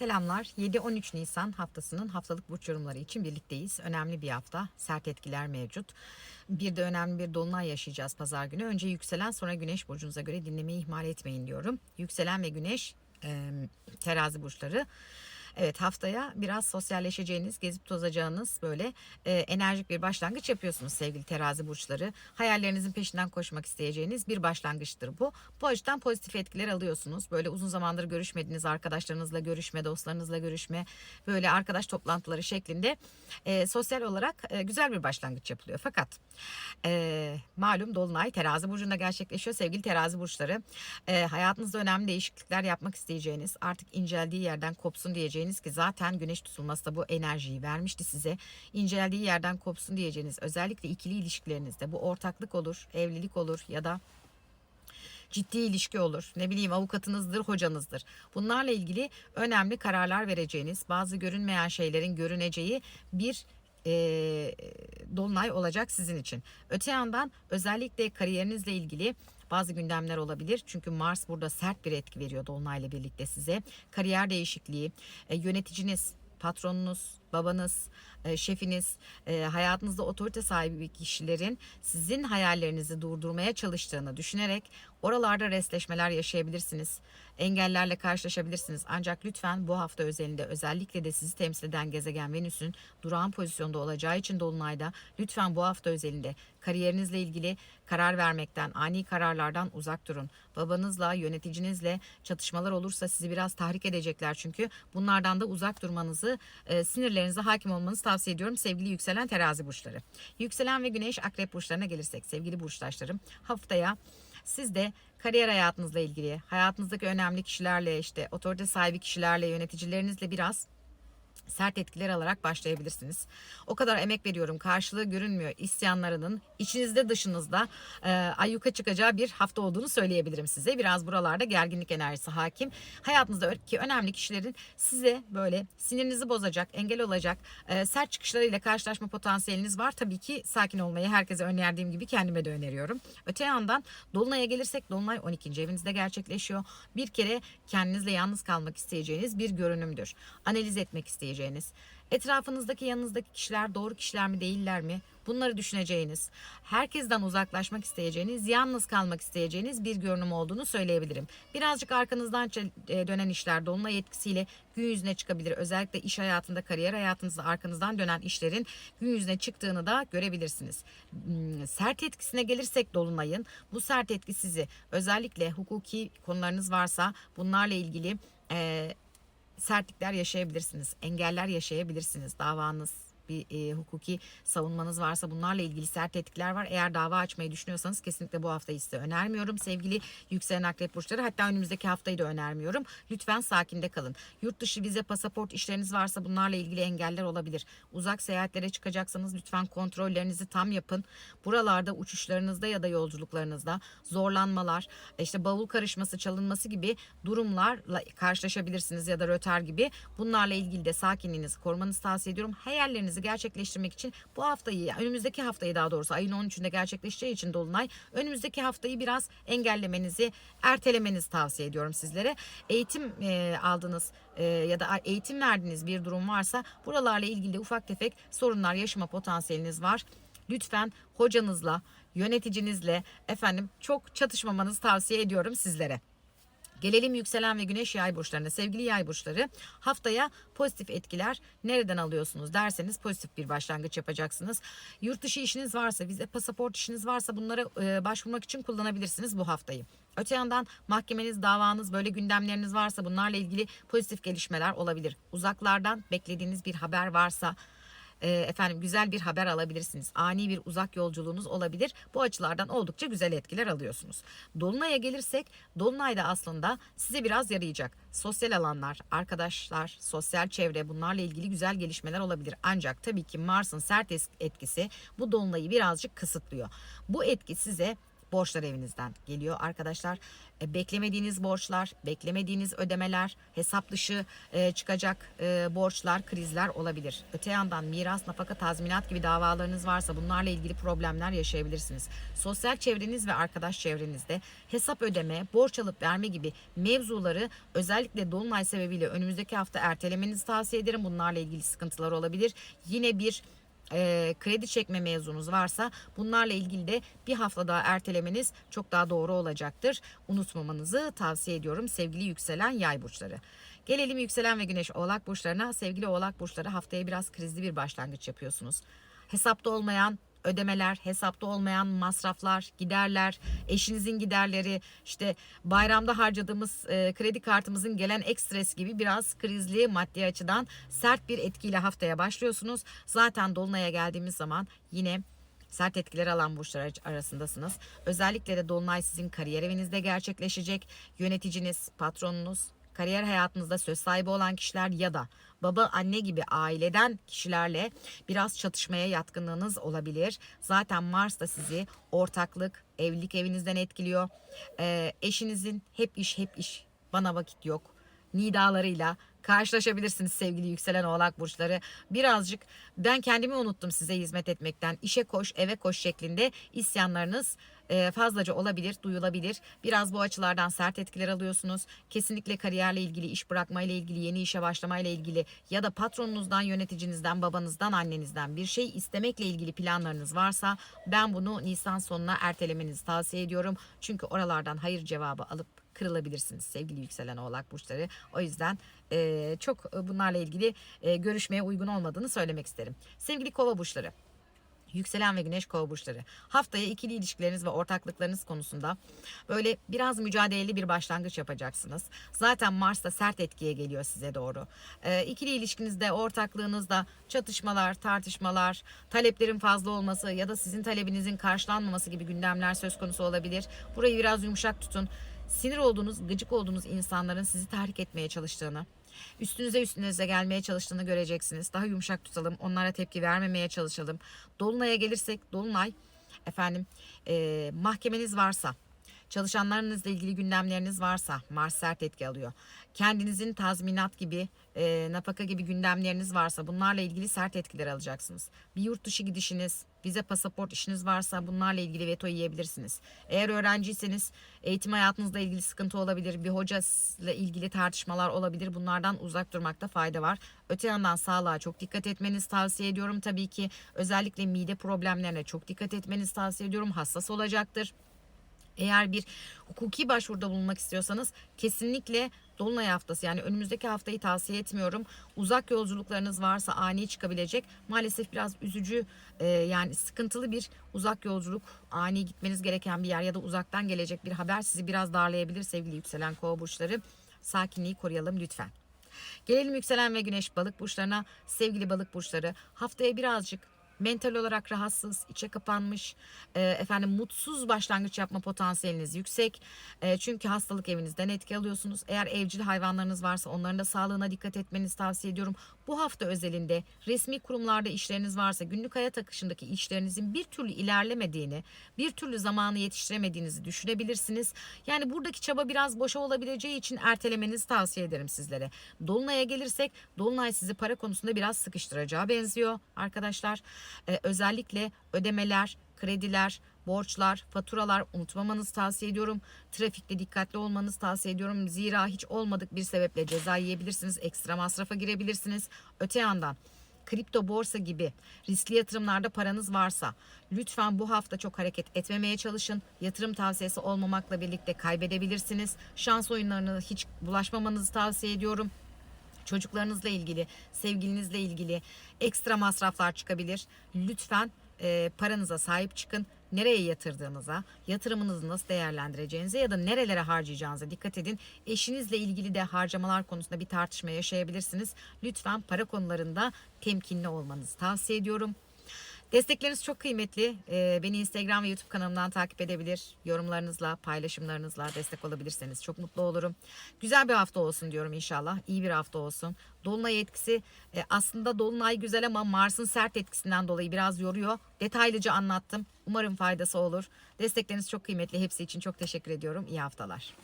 Selamlar. 7-13 Nisan haftasının haftalık burç yorumları için birlikteyiz. Önemli bir hafta. Sert etkiler mevcut. Bir de önemli bir dolunay yaşayacağız pazar günü. Önce yükselen sonra güneş burcunuza göre dinlemeyi ihmal etmeyin diyorum. Yükselen ve güneş e, terazi burçları. Evet haftaya biraz sosyalleşeceğiniz, gezip tozacağınız böyle e, enerjik bir başlangıç yapıyorsunuz sevgili terazi burçları. Hayallerinizin peşinden koşmak isteyeceğiniz bir başlangıçtır bu. Bu açıdan pozitif etkiler alıyorsunuz. Böyle uzun zamandır görüşmediğiniz arkadaşlarınızla görüşme, dostlarınızla görüşme, böyle arkadaş toplantıları şeklinde e, sosyal olarak e, güzel bir başlangıç yapılıyor. Fakat e, malum Dolunay terazi burcunda gerçekleşiyor sevgili terazi burçları. E, hayatınızda önemli değişiklikler yapmak isteyeceğiniz, artık inceldiği yerden kopsun diyeceğiniz ki zaten güneş tutulması da bu enerjiyi vermişti size. İnceldiği yerden kopsun diyeceğiniz özellikle ikili ilişkilerinizde bu ortaklık olur, evlilik olur ya da ciddi ilişki olur. Ne bileyim avukatınızdır, hocanızdır. Bunlarla ilgili önemli kararlar vereceğiniz, bazı görünmeyen şeylerin görüneceği bir e, dolunay olacak sizin için. Öte yandan özellikle kariyerinizle ilgili bazı gündemler olabilir. Çünkü Mars burada sert bir etki veriyor Dolunay'la birlikte size. Kariyer değişikliği, e, yöneticiniz, patronunuz, babanız, e, şefiniz, e, hayatınızda otorite sahibi kişilerin sizin hayallerinizi durdurmaya çalıştığını düşünerek oralarda restleşmeler yaşayabilirsiniz. Engellerle karşılaşabilirsiniz. Ancak lütfen bu hafta özelinde özellikle de sizi temsil eden gezegen Venüs'ün durağan pozisyonda olacağı için Dolunay'da lütfen bu hafta özelinde kariyerinizle ilgili karar vermekten, ani kararlardan uzak durun. Babanızla, yöneticinizle çatışmalar olursa sizi biraz tahrik edecekler çünkü bunlardan da uzak durmanızı, e, sinirlerinize hakim olmanızı tavsiye ediyorum sevgili yükselen terazi burçları. Yükselen ve güneş akrep burçlarına gelirsek sevgili burçtaşlarım haftaya siz de kariyer hayatınızla ilgili, hayatınızdaki önemli kişilerle işte otorite sahibi kişilerle, yöneticilerinizle biraz sert etkiler alarak başlayabilirsiniz. O kadar emek veriyorum karşılığı görünmüyor isyanlarının içinizde dışınızda e, ayyuka çıkacağı bir hafta olduğunu söyleyebilirim size. Biraz buralarda gerginlik enerjisi hakim. Hayatınızdaki önemli kişilerin size böyle sinirinizi bozacak, engel olacak e, sert çıkışlarıyla karşılaşma potansiyeliniz var. Tabii ki sakin olmayı herkese önerdiğim gibi kendime de öneriyorum. Öte yandan Dolunay'a gelirsek Dolunay 12. evinizde gerçekleşiyor. Bir kere kendinizle yalnız kalmak isteyeceğiniz bir görünümdür. Analiz etmek isteyeceğiniz Etrafınızdaki yanınızdaki kişiler doğru kişiler mi değiller mi? Bunları düşüneceğiniz, herkesten uzaklaşmak isteyeceğiniz, yalnız kalmak isteyeceğiniz bir görünüm olduğunu söyleyebilirim. Birazcık arkanızdan e, dönen işler dolunay etkisiyle gün yüzüne çıkabilir. Özellikle iş hayatında, kariyer hayatınızda arkanızdan dönen işlerin gün yüzüne çıktığını da görebilirsiniz. Hmm, Sert etkisine gelirsek dolunayın, bu sert etki sizi özellikle hukuki konularınız varsa bunlarla ilgili e, sertlikler yaşayabilirsiniz. Engeller yaşayabilirsiniz. Davanız bir e, hukuki savunmanız varsa bunlarla ilgili sert etkiler var. Eğer dava açmayı düşünüyorsanız kesinlikle bu haftayı size önermiyorum. Sevgili yükselen akrep burçları hatta önümüzdeki haftayı da önermiyorum. Lütfen sakinde kalın. Yurt dışı vize, pasaport işleriniz varsa bunlarla ilgili engeller olabilir. Uzak seyahatlere çıkacaksanız lütfen kontrollerinizi tam yapın. Buralarda uçuşlarınızda ya da yolculuklarınızda zorlanmalar, işte bavul karışması, çalınması gibi durumlarla karşılaşabilirsiniz ya da röter gibi. Bunlarla ilgili de sakinliğinizi korumanızı tavsiye ediyorum. Hayallerinizi gerçekleştirmek için bu haftayı, önümüzdeki haftayı daha doğrusu ayın 13'ünde gerçekleşeceği için Dolunay, önümüzdeki haftayı biraz engellemenizi, ertelemenizi tavsiye ediyorum sizlere. Eğitim e, aldınız e, ya da eğitim verdiğiniz bir durum varsa buralarla ilgili ufak tefek sorunlar yaşama potansiyeliniz var. Lütfen hocanızla, yöneticinizle efendim çok çatışmamanızı tavsiye ediyorum sizlere. Gelelim yükselen ve güneş yay burçlarına. Sevgili yay burçları haftaya pozitif etkiler nereden alıyorsunuz derseniz pozitif bir başlangıç yapacaksınız. Yurt dışı işiniz varsa, vize pasaport işiniz varsa bunları e, başvurmak için kullanabilirsiniz bu haftayı. Öte yandan mahkemeniz, davanız, böyle gündemleriniz varsa bunlarla ilgili pozitif gelişmeler olabilir. Uzaklardan beklediğiniz bir haber varsa e, efendim güzel bir haber alabilirsiniz. Ani bir uzak yolculuğunuz olabilir. Bu açılardan oldukça güzel etkiler alıyorsunuz. Dolunay'a gelirsek Dolunay da aslında size biraz yarayacak. Sosyal alanlar, arkadaşlar, sosyal çevre bunlarla ilgili güzel gelişmeler olabilir. Ancak tabii ki Mars'ın sert etkisi bu Dolunay'ı birazcık kısıtlıyor. Bu etki size borçlar evinizden geliyor arkadaşlar. E, beklemediğiniz borçlar, beklemediğiniz ödemeler, hesap dışı e, çıkacak e, borçlar, krizler olabilir. Öte yandan miras, nafaka, tazminat gibi davalarınız varsa bunlarla ilgili problemler yaşayabilirsiniz. Sosyal çevreniz ve arkadaş çevrenizde hesap ödeme, borç alıp verme gibi mevzuları özellikle dolunay sebebiyle önümüzdeki hafta ertelemenizi tavsiye ederim. Bunlarla ilgili sıkıntılar olabilir. Yine bir e, kredi çekme mevzunuz varsa bunlarla ilgili de bir hafta daha ertelemeniz çok daha doğru olacaktır. Unutmamanızı tavsiye ediyorum sevgili yükselen yay burçları. Gelelim yükselen ve güneş oğlak burçlarına. Sevgili oğlak burçları haftaya biraz krizli bir başlangıç yapıyorsunuz. Hesapta olmayan ödemeler, hesapta olmayan masraflar, giderler, eşinizin giderleri, işte bayramda harcadığımız e, kredi kartımızın gelen ekstresi gibi biraz krizli maddi açıdan sert bir etkiyle haftaya başlıyorsunuz. Zaten dolunaya geldiğimiz zaman yine sert etkiler alan burçlar arasındasınız. Özellikle de dolunay sizin kariyer evinizde gerçekleşecek. Yöneticiniz, patronunuz, kariyer hayatınızda söz sahibi olan kişiler ya da baba anne gibi aileden kişilerle biraz çatışmaya yatkınlığınız olabilir. Zaten Mars da sizi ortaklık, evlilik evinizden etkiliyor. Ee, eşinizin hep iş hep iş bana vakit yok nidalarıyla karşılaşabilirsiniz sevgili yükselen oğlak burçları. Birazcık ben kendimi unuttum size hizmet etmekten. İşe koş, eve koş şeklinde isyanlarınız e, fazlaca olabilir, duyulabilir. Biraz bu açılardan sert etkiler alıyorsunuz. Kesinlikle kariyerle ilgili, iş bırakmayla ilgili, yeni işe başlamayla ilgili ya da patronunuzdan, yöneticinizden, babanızdan, annenizden bir şey istemekle ilgili planlarınız varsa ben bunu Nisan sonuna ertelemenizi tavsiye ediyorum. Çünkü oralardan hayır cevabı alıp kırılabilirsiniz sevgili yükselen oğlak burçları. O yüzden e, çok bunlarla ilgili e, görüşmeye uygun olmadığını söylemek isterim. Sevgili kova burçları. Yükselen ve güneş kova burçları. Haftaya ikili ilişkileriniz ve ortaklıklarınız konusunda böyle biraz mücadeleli bir başlangıç yapacaksınız. Zaten Mars da sert etkiye geliyor size doğru. Ee, ikili ilişkinizde, ortaklığınızda çatışmalar, tartışmalar, taleplerin fazla olması ya da sizin talebinizin karşılanmaması gibi gündemler söz konusu olabilir. Burayı biraz yumuşak tutun sinir olduğunuz, gıcık olduğunuz insanların sizi tahrik etmeye çalıştığını, üstünüze üstünüze gelmeye çalıştığını göreceksiniz. Daha yumuşak tutalım, onlara tepki vermemeye çalışalım. Dolunay'a gelirsek, Dolunay efendim e, mahkemeniz varsa, çalışanlarınızla ilgili gündemleriniz varsa Mars sert etki alıyor. Kendinizin tazminat gibi, e, nafaka gibi gündemleriniz varsa bunlarla ilgili sert etkiler alacaksınız. Bir yurt dışı gidişiniz, vize pasaport işiniz varsa bunlarla ilgili veto yiyebilirsiniz. Eğer öğrenciyseniz eğitim hayatınızla ilgili sıkıntı olabilir. Bir hocayla ilgili tartışmalar olabilir. Bunlardan uzak durmakta fayda var. Öte yandan sağlığa çok dikkat etmenizi tavsiye ediyorum. Tabii ki özellikle mide problemlerine çok dikkat etmenizi tavsiye ediyorum. Hassas olacaktır. Eğer bir hukuki başvuruda bulunmak istiyorsanız kesinlikle Dolunay haftası yani önümüzdeki haftayı tavsiye etmiyorum. Uzak yolculuklarınız varsa ani çıkabilecek maalesef biraz üzücü e, yani sıkıntılı bir uzak yolculuk ani gitmeniz gereken bir yer ya da uzaktan gelecek bir haber sizi biraz darlayabilir sevgili yükselen kova burçları. Sakinliği koruyalım lütfen. Gelelim yükselen ve güneş balık burçlarına. Sevgili balık burçları haftaya birazcık mental olarak rahatsız, içe kapanmış, e, efendim mutsuz başlangıç yapma potansiyeliniz yüksek. E, çünkü hastalık evinizden etki alıyorsunuz. Eğer evcil hayvanlarınız varsa onların da sağlığına dikkat etmenizi tavsiye ediyorum. Bu hafta özelinde resmi kurumlarda işleriniz varsa günlük hayat akışındaki işlerinizin bir türlü ilerlemediğini, bir türlü zamanı yetiştiremediğinizi düşünebilirsiniz. Yani buradaki çaba biraz boşa olabileceği için ertelemenizi tavsiye ederim sizlere. Dolunay'a gelirsek Dolunay sizi para konusunda biraz sıkıştıracağı benziyor arkadaşlar. Ee, özellikle ödemeler, krediler, borçlar, faturalar unutmamanızı tavsiye ediyorum. Trafikte dikkatli olmanızı tavsiye ediyorum. Zira hiç olmadık bir sebeple ceza yiyebilirsiniz. Ekstra masrafa girebilirsiniz. Öte yandan kripto borsa gibi riskli yatırımlarda paranız varsa lütfen bu hafta çok hareket etmemeye çalışın. Yatırım tavsiyesi olmamakla birlikte kaybedebilirsiniz. Şans oyunlarına hiç bulaşmamanızı tavsiye ediyorum çocuklarınızla ilgili, sevgilinizle ilgili ekstra masraflar çıkabilir. Lütfen e, paranıza sahip çıkın. Nereye yatırdığınıza, yatırımınızı nasıl değerlendireceğinize ya da nerelere harcayacağınıza dikkat edin. Eşinizle ilgili de harcamalar konusunda bir tartışma yaşayabilirsiniz. Lütfen para konularında temkinli olmanızı tavsiye ediyorum. Destekleriniz çok kıymetli. Ee, beni Instagram ve YouTube kanalımdan takip edebilir. Yorumlarınızla, paylaşımlarınızla destek olabilirseniz çok mutlu olurum. Güzel bir hafta olsun diyorum inşallah. İyi bir hafta olsun. Dolunay etkisi e, aslında Dolunay güzel ama Mars'ın sert etkisinden dolayı biraz yoruyor. Detaylıca anlattım. Umarım faydası olur. Destekleriniz çok kıymetli. Hepsi için çok teşekkür ediyorum. İyi haftalar.